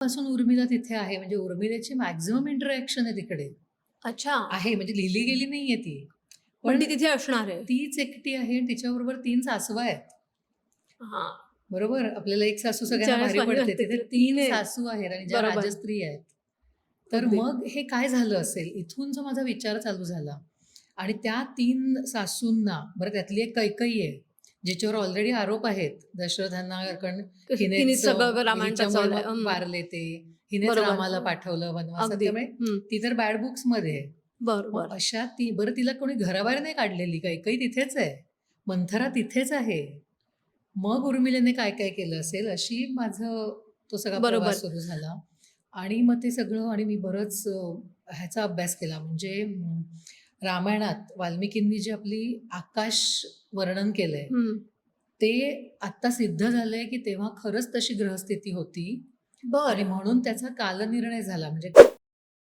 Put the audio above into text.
पासून उर्मिला तिथे आहे. म्हणजे उर्मिलेची मॅक्झिमम इंटरॅक्शन आहे तिकडे. अच्छा. आहे. म्हणजे लिहिली गेली नाहीये ती. पण ती तिथे असणार आहे. तीच एकटी आहे तिच्याबरोबर तीन सासवा आहेत. हा. बरोबर? आपल्याला एक सासू सगळ्यांना भारी पडते तिथे तीन. सासू आहेत आणि ज्या. राजस्त्री आहेत. तर. मग हे काय झालं असेल? इथून जो माझा विचार चालू झाला. आणि त्या तीन सासूंना बरं त्यातली एक कैकई आहे. जिच्यावर ऑलरेडी आरोप आहेत. दशरथांना कारण सगळं. वारले ते. हिनेच बरोबर. रामाला पाठवलं वनवासात. त्यामुळे. ती तर बॅड बुक्समध्ये आहे. बर मग बर अशा ती बरं तिला कोणी घराबाहेर नाही काढलेली. कैकई तिथेच आहे. मंथरा तिथेच आहे. मग उर्मिलेने काय काय केलं असेल अशी माझं तो सगळा बरोबर. सुरू झाला. आणि मग ते सगळं आणि मी बरंच ह्याचा अभ्यास केला. म्हणजे रामायणात वाल्मिकींनी जी आपली आकाश वर्णन केलंय. ते आत्ता सिद्ध झालंय की तेव्हा खरंच तशी ग्रहस्थिती होती. बर. म्हणून त्याचा कालनिर्णय झाला. म्हणजे